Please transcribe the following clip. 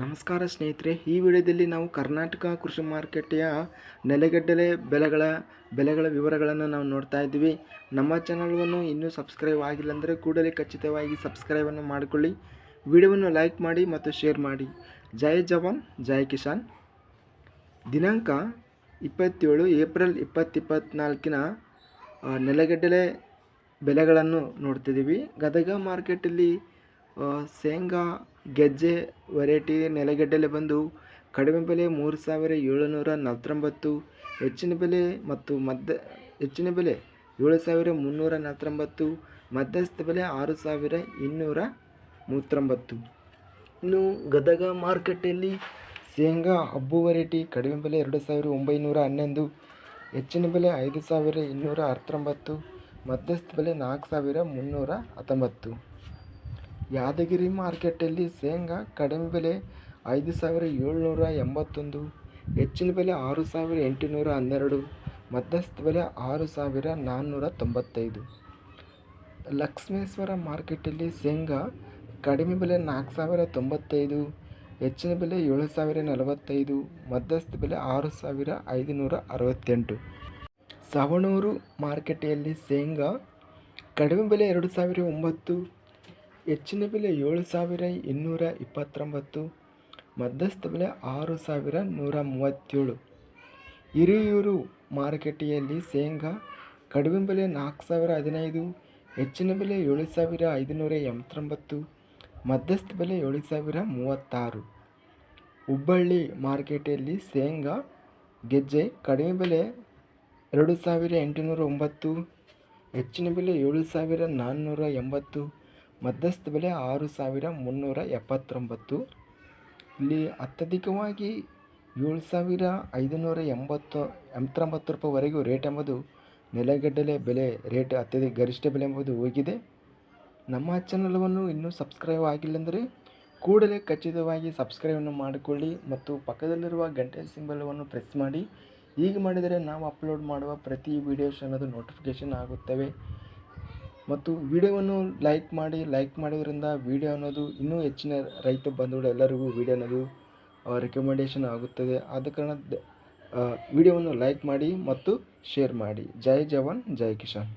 ನಮಸ್ಕಾರ ಸ್ನೇಹಿತರೆ, ಈ ವಿಡಿಯೋದಲ್ಲಿ ನಾವು ಕರ್ನಾಟಕ ಕೃಷಿ ಮಾರುಕಟ್ಟೆಯ ನೆಲೆಗಡ್ಡೆಲೆ ಬೆಲೆಗಳ ಬೆಲೆಗಳ ವಿವರಗಳನ್ನು ನಾವು ನೋಡ್ತಾ ಇದ್ದೀವಿ. ನಮ್ಮ ಚಾನಲ್ವನ್ನು ಇನ್ನೂ ಸಬ್ಸ್ಕ್ರೈಬ್ ಆಗಿಲ್ಲ ಅಂದರೆ ಕೂಡಲೇ ಖಚಿತವಾಗಿ ಸಬ್ಸ್ಕ್ರೈಬನ್ನು ಮಾಡಿಕೊಳ್ಳಿ. ವಿಡಿಯೋವನ್ನು ಲೈಕ್ ಮಾಡಿ ಮತ್ತು ಶೇರ್ ಮಾಡಿ. ಜೈ ಜವಾನ್, ಜೈ ಕಿಸಾನ್. ದಿನಾಂಕ ಇಪ್ಪತ್ತೇಳು, ಏಪ್ರಿಲ್ ಇಪ್ಪತ್ತಿಪ್ಪತ್ನಾಲ್ಕಿನ ನೆಲೆಗಡ್ಡೆಲೆ ಬೆಲೆಗಳನ್ನು ನೋಡ್ತಿದ್ದೀವಿ. ಗದಗ ಮಾರ್ಕೆಟಲ್ಲಿ ಶೇಂಗಾ ಗೆಜ್ಜೆ ವೆರೈಟಿ ನೆಲಗಡಲೆ ಬಂದು ಕಡಿಮೆ ಬೆಲೆ ಮೂರು ಸಾವಿರ ಏಳುನೂರ ನಲವತ್ತೊಂಬತ್ತು, ಹೆಚ್ಚಿನ ಬೆಲೆ ಮತ್ತು ಮಧ್ಯ, ಹೆಚ್ಚಿನ ಬೆಲೆ ಏಳು ಸಾವಿರ ಮುನ್ನೂರ ನಲವತ್ತೊಂಬತ್ತು, ಮಧ್ಯಸ್ಥ ಬೆಲೆ ಆರು ಸಾವಿರ ಇನ್ನೂರ ಮೂವತ್ತೊಂಬತ್ತು. ಇನ್ನು ಗದಗ ಮಾರುಕಟ್ಟೆಯಲ್ಲಿ ಶೇಂಗಾ ಹಬ್ಬು ವೆರೈಟಿ ಕಡಿಮೆ ಬೆಲೆ ಎರಡು ಸಾವಿರ ಒಂಬೈನೂರ ಹನ್ನೊಂದು, ಹೆಚ್ಚಿನ ಬೆಲೆ ಐದು ಸಾವಿರ ಇನ್ನೂರ ಹತ್ತೊಂಬತ್ತು ಮಧ್ಯಸ್ಥ ಬೆಲೆ ನಾಲ್ಕು ಸಾವಿರ ಮುನ್ನೂರ ಹತ್ತೊಂಬತ್ತು. ಯಾದಗಿರಿ ಮಾರ್ಕೆಟಲ್ಲಿ ಶೇಂಗಾ ಕಡಿಮೆ ಬೆಲೆ ಐದು ಸಾವಿರ ಏಳ್ನೂರ ಎಂಬತ್ತೊಂದು, ಹೆಚ್ಚಿನ ಬೆಲೆ ಆರು ಸಾವಿರ ಎಂಟುನೂರ ಹನ್ನೆರಡು, ಮಧ್ಯಸ್ಥ ಬೆಲೆ ಆರು ಸಾವಿರ ನಾನ್ನೂರ ತೊಂಬತ್ತೈದು. ಲಕ್ಷ್ಮೇಶ್ವರ ಮಾರ್ಕೆಟಲ್ಲಿ ಶೇಂಗಾ ಕಡಿಮೆ ಬೆಲೆ ನಾಲ್ಕು ಸಾವಿರ ತೊಂಬತ್ತೈದು, ಹೆಚ್ಚಿನ ಬೆಲೆ ಏಳು ಸಾವಿರ ನಲವತ್ತೈದು, ಮಧ್ಯಸ್ಥ ಬೆಲೆ ಆರು ಸಾವಿರ ಐದುನೂರ ಅರವತ್ತೆಂಟು. ಸವಣೂರು ಮಾರುಕಟ್ಟೆಯಲ್ಲಿ ಶೇಂಗಾ ಕಡಿಮೆ ಬೆಲೆ ಎರಡು ಸಾವಿರ ಒಂಬತ್ತು ಹೆಚ್ಚಿನ ಬೆಲೆ ಏಳು ಸಾವಿರ ಇನ್ನೂರ ಇಪ್ಪತ್ತೊಂಬತ್ತು, ಮಧ್ಯಸ್ಥ ಬೆಲೆ ಆರು ಸಾವಿರ ನೂರ ಮೂವತ್ತೇಳು. ಹಿರಿಯೂರು ಮಾರುಕಟ್ಟೆಯಲ್ಲಿ ಶೇಂಗಾ ಕಡಿಮೆ ಬೆಲೆ ನಾಲ್ಕು ಸಾವಿರ ಹದಿನೈದು, ಹೆಚ್ಚಿನ ಬೆಲೆ ಏಳು ಸಾವಿರ ಐದುನೂರ ಎಂಬತ್ತೊಂಬತ್ತು, ಮಧ್ಯಸ್ಥ ಬೆಲೆ ಏಳು ಸಾವಿರ ಮೂವತ್ತಾರು. ಹುಬ್ಬಳ್ಳಿ ಮಾರುಕಟ್ಟೆಯಲ್ಲಿ ಶೇಂಗಾ ಗೆಜ್ಜೆ ಕಡಿಮೆ ಬೆಲೆ ಎರಡು ಸಾವಿರ ಎಂಟುನೂರ ಒಂಬತ್ತು, ಹೆಚ್ಚಿನ ಬೆಲೆ ಏಳು ಸಾವಿರ ನಾನ್ನೂರ ಎಂಬತ್ತು ಮಧ್ಯಸ್ಥ ಬೆಲೆ ಆರು ಸಾವಿರ ಮುನ್ನೂರ ಎಪ್ಪತ್ತೊಂಬತ್ತು. ಇಲ್ಲಿ ಅತ್ಯಧಿಕವಾಗಿ ಏಳು ಸಾವಿರ ಐದುನೂರ ಎಂಬತ್ತು, ಎಂಬತ್ತೊಂಬತ್ತು ರೂಪಾಯಿವರೆಗೂ ರೇಟ್ ಎಂಬುದು ನೆಲಗಡಲೆ ಬೆಲೆ ರೇಟ್ ಅತ್ಯಧಿಕ ಗರಿಷ್ಠ ಬೆಲೆ ಎಂಬುದು ಹೋಗಿದೆ. ನಮ್ಮ ಚಾನಲವನ್ನು ಇನ್ನೂ ಸಬ್ಸ್ಕ್ರೈಬ್ ಆಗಿಲ್ಲಂದರೆ ಕೂಡಲೇ ಖಚಿತವಾಗಿ ಸಬ್ಸ್ಕ್ರೈಬನ್ನು ಮಾಡಿಕೊಳ್ಳಿ ಮತ್ತು ಪಕ್ಕದಲ್ಲಿರುವ ಗಂಟೆ ಸಿಂಬಲವನ್ನು ಪ್ರೆಸ್ ಮಾಡಿ. ಹೀಗೆ ಮಾಡಿದರೆ ನಾವು ಅಪ್ಲೋಡ್ ಮಾಡುವ ಪ್ರತಿ ವೀಡಿಯೋಸ್ ಅನ್ನೋದು ನೋಟಿಫಿಕೇಷನ್ ಆಗುತ್ತವೆ. ಮತ್ತು ವಿಡಿಯೋವನ್ನು ಲೈಕ್ ಮಾಡಿ, ಲೈಕ್ ಮಾಡೋದ್ರಿಂದ ವಿಡಿಯೋ ಅನ್ನೋದು ಇನ್ನೂ ಹೆಚ್ಚಿನ ರೈತ ಬಂಧುಗಳು ಎಲ್ಲರಿಗೂ ವಿಡಿಯೋ ಅನ್ನೋದು ರೆಕಮೆಂಡೇಷನ್ ಆಗುತ್ತದೆ. ಆದ ಕಾರಣ ವಿಡಿಯೋವನ್ನು ಲೈಕ್ ಮಾಡಿ ಮತ್ತು ಶೇರ್ ಮಾಡಿ. ಜೈ ಜವಾನ್, ಜೈ ಕಿಸಾನ್.